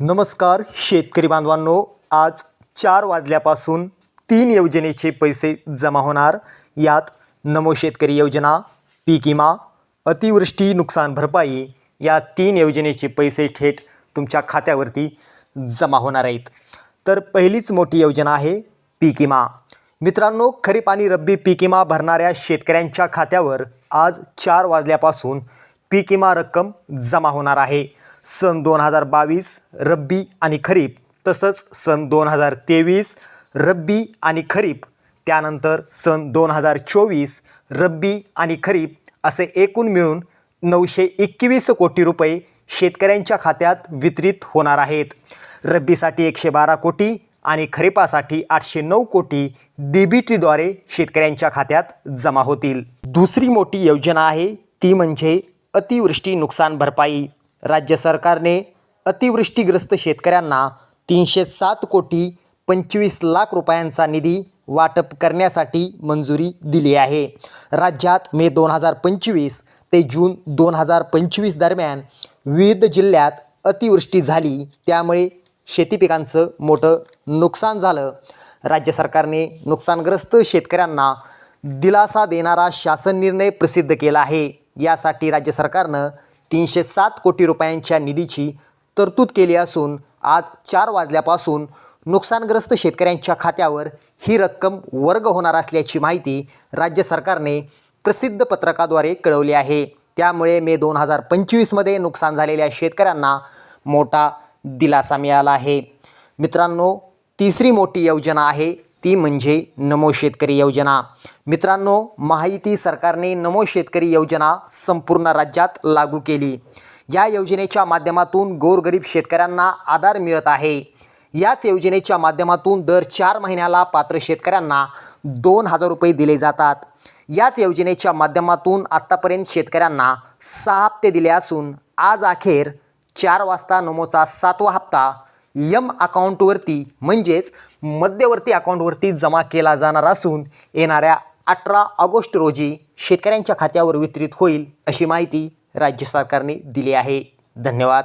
नमस्कार शेतकरी बांधवांनो. आज चार वाजल्यापासून तीन योजनेचे पैसे जमा होणार. यात नमो शेतकरी योजना पीक विमा अतिवृष्टी नुकसान भरपाई या तीन योजनेचे पैसे थेट तुमच्या खात्यावरती जमा होणार आहेत. तर पहिलीच मोठी योजना आहे पीक विमा. मित्रांनो खरीप आणि रब्बी पीक विमा भरणाऱ्या शेतकऱ्यांच्या खात्यावर आज चार वाजल्यापासून पीक विमा रक्कम जमा होणार आहे. सन दोन हजार बावीस रब्बी आणि खरीप. तसंच सन दोन हजार तेवीस रब्बी आणि खरीप. त्यानंतर सन दोन हजार चोवीस रब्बी आणि खरीप असे एकूण मिळून नऊशे एकवीस कोटी रुपये शेतकऱ्यांच्या खात्यात वितरित होणार आहेत. रब्बीसाठी एकशे बारा कोटी आणि खरीपासाठी आठशे नऊ कोटी डी बी टीद्वारे शेतकऱ्यांच्या खात्यात जमा होतील. दुसरी मोठी योजना आहे ती म्हणजे अतिवृष्टी नुकसान भरपाई. राज्य सरकारने अतिवृष्टीग्रस्त शेतकऱ्यांना तीनशे सात कोटी पंचवीस लाख रुपयांचा निधी वाटप करण्यासाठी मंजुरी दिली आहे. राज्यात मे दोन हजार पंचवीस ते जून दोन हजार पंचवीस दरम्यान विविध जिल्ह्यात अतिवृष्टी झाली. त्यामुळे शेती पिकांचं मोठं नुकसान झालं. राज्य सरकारने नुकसानग्रस्त शेतकऱ्यांना दिलासा देणारा शासन निर्णय प्रसिद्ध केला आहे. यासाठी राज्य सरकारनं तीनशे सात कोटी रुपयांच्या निधीची तरतूद केली असून आज चार वाजल्यापासून नुकसानग्रस्त शेतकऱ्यांच्या खात्यावर ही रक्कम वर्ग होणार असल्याची माहिती राज्य सरकारने प्रसिद्ध पत्रकाद्वारे कळवली आहे. त्यामुळे मे दोन हजार पंचवीसमध्ये नुकसान झालेल्या शेतकऱ्यांना मोठा दिलासा मिळाला आहे. मित्रांनो तिसरी मोठी योजना आहे ती म्हणजे नमो शेतकरी योजना. मित्रांनो माहिती सरकारने नमो शेतकरी योजना संपूर्ण राज्यात लागू केली. या योजनेच्या माध्यमातून गोरगरीब शेतकऱ्यांना आधार मिळत आहे. याच योजनेच्या माध्यमातून दर चार महिन्याला पात्र शेतकऱ्यांना दोन हजार रुपये दिले जातात. याच योजनेच्या माध्यमातून आत्तापर्यंत शेतकऱ्यांना सहा हप्ते दिले असून आज अखेर चार वाजता नमोचा सातवा हप्ता यम अकाउंटवरती म्हणजेच मध्यवर्ती अकाउंटवरती जमा केला जाणार असून येणाऱ्या अठरा ऑगस्ट रोजी शेतकऱ्यांच्या खात्यावर वितरित होईल अशी माहिती राज्य सरकारने दिली आहे. धन्यवाद.